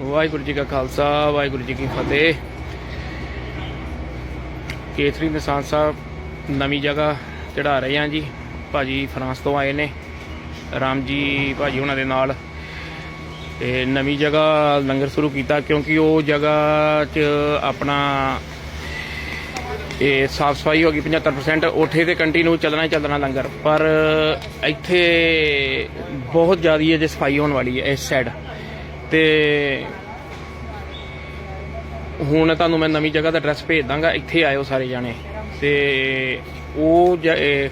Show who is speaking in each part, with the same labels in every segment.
Speaker 1: ਵਾਹਿਗੁਰੂ ਜੀ ਕਾ ਖਾਲਸਾ, ਵਾਹਿਗੁਰੂ ਜੀ ਕੀ ਫਤਿਹ। ਕੇਸਰੀ ਨਿਸ਼ਾਨ ਸਾਹਿਬ, ਨਵੀਂ ਜਗ੍ਹਾ ਚੜਾ ਰਹੇ ਹਾਂ ਜੀ। ਭਾਜੀ ਫਰਾਂਸ ਤੋਂ ਆਏ ਨੇ, ਰਾਮ ਜੀ ਭਾਜੀ ਉਹਨਾਂ ਦੇ ਨਾਲ। ਤੇ ਨਵੀਂ ਜਗ੍ਹਾ ਲੰਗਰ ਸ਼ੁਰੂ ਕੀਤਾ ਕਿਉਂਕਿ ਉਹ ਜਗ੍ਹਾ 'ਚ ਆਪਣਾ ਇਹ ਸਾਫ਼ ਸਫ਼ਾਈ ਹੋ ਗਈ 75% ਉੱਥੇ ਤੇ ਕੰਟੀਨਿਊ ਚੱਲਣਾ ਹੀ ਚੱਲਣਾ ਲੰਗਰ। ਪਰ ਇੱਥੇ ਬਹੁਤ ਜ਼ਿਆਦੀ ਹੈ ਜੇ ਸਫ਼ਾਈ ਹੋਣ ਵਾਲੀ ਹੈ ਇਸ ਸਾਈਡ ਤੇ ਹੁਣ ਤੁਹਾਨੂੰ ਮੈਂ ਨਵੀਂ ਜਗ੍ਹਾ ਦਾ ਐਡਰੈਸ ਭੇਜ ਦਾਂਗਾ, ਇੱਥੇ ਆਇਓ ਸਾਰੇ ਜਾਣੇ। ਤੇ ਉਹ ਜ-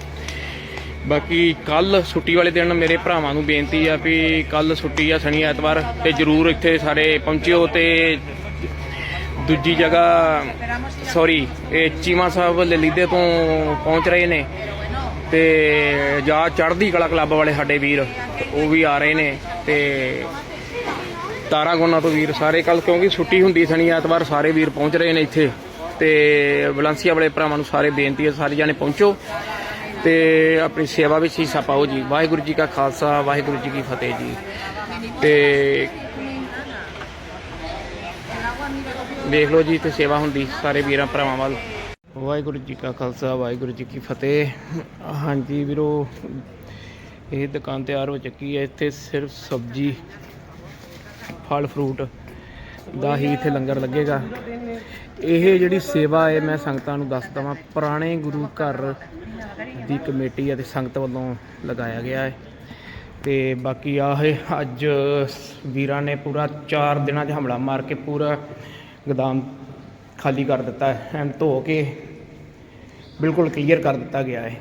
Speaker 1: ਬਾਕੀ ਕੱਲ ਛੁੱਟੀ ਵਾਲੇ ਦਿਨ ਮੇਰੇ ਭਰਾਵਾਂ ਨੂੰ ਬੇਨਤੀ ਆ ਵੀ ਕੱਲ ਛੁੱਟੀ ਆ ਸ਼ਨੀ ਐਤਵਾਰ, ਤੇ ਜਰੂਰ ਇੱਥੇ ਸਾਰੇ ਪਹੁੰਚਿਓ ਤੇ ਦੂਜੀ ਜਗ੍ਹਾ ਸੌਰੀ ਇਹ ਚੀਮਾ ਸਾਹਿਬ ਲਲੀਦੇ ਤੋਂ ਪਹੁੰਚ ਰਹੇ ਨੇ। ਤੇ ਜਾਂ ਚੜ੍ਹਦੀ ਕਲਾ ਕਲੱਬ ਵਾਲੇ ਸਾਡੇ ਵੀਰ, ਉਹ ਵੀ ਆ ਰਹੇ ਨੇ ਤੇ ਤਾਰਾ ਗੋਨਾ ਤੋਂ ਵੀਰ ਸਾਰੇ ਕੱਲ ਕਿਉਂਕਿ ਛੁੱਟੀ ਹੁੰਦੀ ਸ਼ਨੀ ਐਤਵਾਰ, ਸਾਰੇ ਵੀਰ ਪਹੁੰਚ ਰਹੇ ਨੇ ਇੱਥੇ। ਤੇ ਵਲੰਸੀਆ ਵਾਲੇ ਭਰਾਵਾਂ ਨੂੰ ਸਾਰੇ ਬੇਨਤੀ ਹੈ, ਸਾਰੇ ਜਾਣੇ ਪਹੁੰਚੋ। ਤੇ ਆਪਣੀ ਸੇਵਾ ਵਿੱਚ ਹਿੱਸਾ ਪਾਓ ਜੀ। ਵਾਹਿਗੁਰੂ ਜੀ ਕਾ ਖਾਲਸਾ, ਵਾਹਿਗੁਰੂ ਜੀ ਕੀ ਫਤਿਹ ਜੀ। ਤੇ ਦੇਖ ਲਓ ਜੀ, ਤੇ ਸੇਵਾ ਹੁੰਦੀ ਸਾਰੇ ਵੀਰਾਂ, ਭਰਾਵਾਂ ਵੱਲ। ਵਾਹਿਗੁਰੂ ਜੀ ਕਾ ਖਾਲਸਾ, ਵਾਹਿਗੁਰੂ ਜੀ ਕੀ ਫਤਿਹ। ਹਾਂਜੀ ਵੀਰੋ, ਇਹ ਦੁਕਾਨ ਤਿਆਰ ਹੋ ਚੁੱਕੀ ਹੈ। ਇੱਥੇ ਸਿਰਫ ਸਬਜ਼ੀ ਫਲ ਫਰੂਟ ਦਾ ਹੀ ਇੱਥੇ ਲੰਗਰ ਲੱਗੇਗਾ। ਇਹ ਜਿਹੜੀ ਸੇਵਾ ਹੈ, ਮੈਂ ਸੰਗਤਾਂ ਨੂੰ ਦੱਸ ਦਵਾਂ ਪੁਰਾਣੇ ਗੁਰੂ ਘਰ ਦੀ ਕਮੇਟੀ ਅਤੇ ਸੰਗਤ ਵੱਲੋਂ ਲਗਾਇਆ ਗਿਆ ਹੈ। ਤੇ ਬਾਕੀ ਆਹ ਹੈ, ਅੱਜ ਵੀਰਾਂ ਨੇ ਪੂਰਾ 4 ਦਿਨਾਂ 'ਚ ਹਮਲਾ ਮਾਰ ਕੇ ਪੂਰਾ ਗਦਾਮ ਖਾਲੀ ਕਰ ਦਿੱਤਾ ਹੈ ਐਨ ਧੋ ਕੇ ਬਿਲਕੁਲ ਕਲੀਅਰ ਕਰ ਦਿੱਤਾ ਗਿਆ ਹੈ।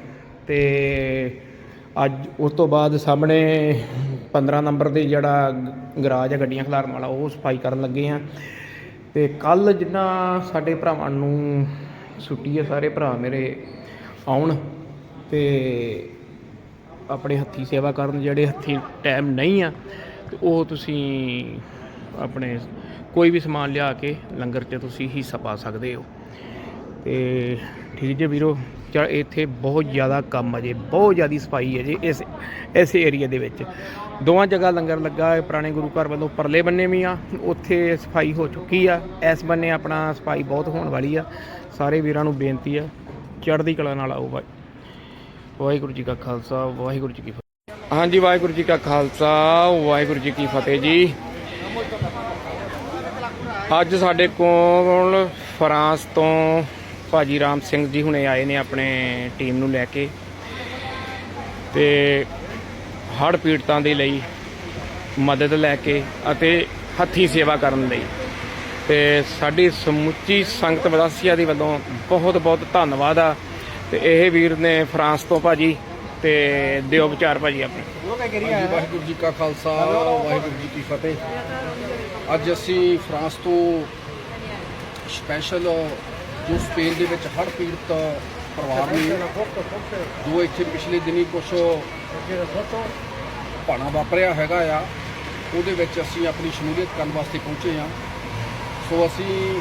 Speaker 1: ਤੇ ਅੱਜ ਉਸ ਤੋਂ ਬਾਅਦ ਸਾਹਮਣੇ 15 ਨੰਬਰ ਦੇ ਜਿਹੜਾ ਗਰਾਜ ਹੈ ਗੱਡੀਆਂ ਖਿਲਾਰਨ ਵਾਲਾ, ਉਹ ਸਫ਼ਾਈ ਕਰਨ ਲੱਗੇ ਆ। ਤੇ ਕੱਲ ਜਿੰਨਾ ਸਾਡੇ ਭਰਾਵਾਂ ਨੂੰ ਛੁੱਟੀ ਹੈ ਸਾਰੇ ਭਰਾ ਮੇਰੇ ਆਉਣ ਤੇ ਆਪਣੇ ਹੱਥੀ ਸੇਵਾ ਕਰਨ, ਜਿਹੜੇ ਹੱਥੀ ਟਾਈਮ ਨਹੀਂ ਆ, ਤੇ ਉਹ ਤੁਸੀਂ ਆਪਣੇ ਕੋਈ ਵੀ ਸਮਾਨ ਲਿਆ ਕੇ ਲੰਗਰ 'ਚ ਤੁਸੀਂ ਹਿੱਸਾ ਪਾ ਸਕਦੇ ਹੋ। ਤੇ ਠੀਕ ਜੇ ਵੀਰੋ? ਚਾ ਇੱਥੇ ਬਹੁਤ ਜ਼ਿਆਦਾ ਕੰਮ ਹੈ ਜੇ, ਬਹੁਤ ਜ਼ਿਆਦੀ ਸਫ਼ਾਈ ਹੈ ਜੇ ਇਸ ਇਸ ਏਰੀਆ ਦੇ ਵਿੱਚ। ਦੋਵਾਂ ਜਗ੍ਹਾ ਲੰਗਰ ਲੱਗਾ ਹੈ ਪੁਰਾਣੇ ਗੁਰੂ ਘਰ ਵੱਲੋਂ ਪਰਲੇ ਬੰਨੇ ਵੀ ਆ, ਉੱਥੇ ਸਫ਼ਾਈ ਹੋ ਚੁੱਕੀ ਆ, ਇਸ ਬੰਨੇ ਆਪਣਾ ਸਫ਼ਾਈ ਬਹੁਤ ਹੋਣ ਵਾਲੀ ਆ। ਸਾਰੇ ਵੀਰਾਂ ਨੂੰ ਬੇਨਤੀ ਆ, ਚੜ੍ਹਦੀ ਕਲਾ ਨਾਲ ਆਓ ਬਾਈ। ਵਾਹਿਗੁਰੂ ਜੀ ਕਾ ਖਾਲਸਾ, ਵਾਹਿਗੁਰੂ ਜੀ ਕੀ ਫਤਿਹ। ਹਾਂਜੀ, ਵਾਹਿਗੁਰੂ ਜੀ ਕਾ ਖਾਲਸਾ, ਵਾਹਿਗੁਰੂ ਜੀ ਕੀ ਫਤਿਹ ਜੀ। ਅੱਜ ਸਾਡੇ ਕੋਲ ਫਰਾਂਸ ਤੋਂ ਭਾਜੀ ਰਾਮ ਸਿੰਘ ਜੀ ਹੁਣੇ ਆਏ ਨੇ ਆਪਣੇ ਟੀਮ ਨੂੰ ਲੈ ਕੇ। ਤੇ ਹੜ੍ਹ ਪੀੜਤਾਂ ਦੇ ਲਈ ਮਦਦ ਲੈ ਕੇ ਅਤੇ ਹੱਥੀ ਸੇਵਾ ਕਰਨ ਲਈ। ਤੇ ਸਾਡੀ ਸਮੁੱਚੀ ਸੰਗਤ ਵਦਾਸੀਆ ਦੀ ਵੱਲੋਂ ਬਹੁਤ ਬਹੁਤ ਧੰਨਵਾਦ ਆ। ਤੇ ਇਹ ਵੀਰ ਨੇ ਫਰਾਂਸ ਤੋਂ ਭਾਜੀ ਤੇ ਦਿਓ ਵਿਚਾਰ ਭਾਜੀ ਆਪਣੇ।
Speaker 2: ਹਾਂਜੀ, ਵਾਹਿਗੁਰੂ ਜੀ ਕਾ ਖਾਲਸਾ ਵਾਹਿਗੁਰੂ ਜੀ ਕੀ ਫਤਿਹ। ਅੱਜ ਅਸੀਂ ਫਰਾਂਸ ਤੋਂ ਸਪੈਸ਼ਲ ਜੋ ਸਪੇਨ ਦੇ ਵਿੱਚ ਹੜ੍ਹ ਪੀੜਤ ਪਰਿਵਾਰ ਨੇ ਜੋ ਇੱਥੇ ਪਿਛਲੇ ਦਿਨੀ ਕੁਝ ਭਾਣਾ ਵਾਪਰਿਆ ਹੈਗਾ ਆ, ਉਹਦੇ ਵਿੱਚ ਅਸੀਂ ਆਪਣੀ ਸ਼ਮੂਲੀਅਤ ਕਰਨ ਵਾਸਤੇ ਪਹੁੰਚੇ ਆ ਸੋ ਅਸੀਂ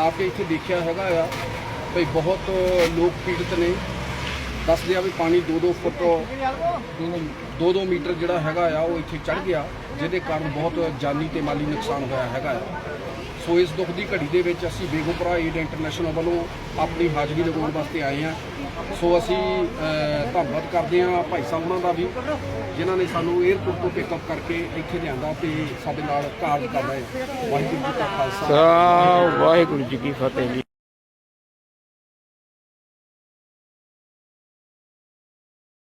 Speaker 2: ਆ ਕੇ ਇੱਥੇ ਦੇਖਿਆ ਹੈਗਾ ਆ ਭਈ ਬਹੁਤ ਲੋਕ ਪੀੜਤ ਨੇ। ਦੱਸਦੇ ਆ ਵੀ ਪਾਣੀ 2-2 ਫੁੱਟ 2-2 ਮੀਟਰ ਜਿਹੜਾ ਹੈਗਾ ਆ, ਉਹ ਇੱਥੇ ਚੜ ਗਿਆ, ਜਿਹਦੇ ਕਾਰਨ ਬਹੁਤ ਜਾਨੀ ਤੇ ਮਾਲੀ ਨੁਕਸਾਨ ਹੋਇਆ ਹੈਗਾ ਆ। ਸੋ ਇਸ ਦੁੱਖ ਦੀ ਘੜੀ ਦੇ ਵਿੱਚ ਅਸੀਂ ਬੇਗੋਪੁਰਾ ਏਡ ਇੰਟਰਨੈਸ਼ਨਲ ਵੱਲੋਂ ਆਪਣੀ ਹਾਜ਼ਰੀ ਲਗਾਉਣ ਵਾਸਤੇ ਆਏ ਹਾਂ। ਸੋ ਅਸੀਂ ਧੰਨਵਾਦ ਕਰਦੇ ਹਾਂ ਭਾਈ ਸਾਹਿਬ ਉਹਨਾਂ ਦਾ ਵੀ, ਜਿਨ੍ਹਾਂ ਨੇ ਸਾਨੂੰ 에ਅਰਪੋਰਟ ਤੋਂ ਪਿਕਅਪ ਕਰਕੇ ਇੱਥੇ ਲਿਆਂਦਾ ਤੇ ਸਾਡੇ ਨਾਲ ਕਾਰਜ ਕਰ ਰਹੇ ਵਾਹਿਗੁਰੂ ਜੀ ਕਾ ਖਾਲਸਾ।
Speaker 1: ਵਾਹਿਗੁਰੂ ਜੀ ਕੀ ਫਤਿਹ ਜੀ।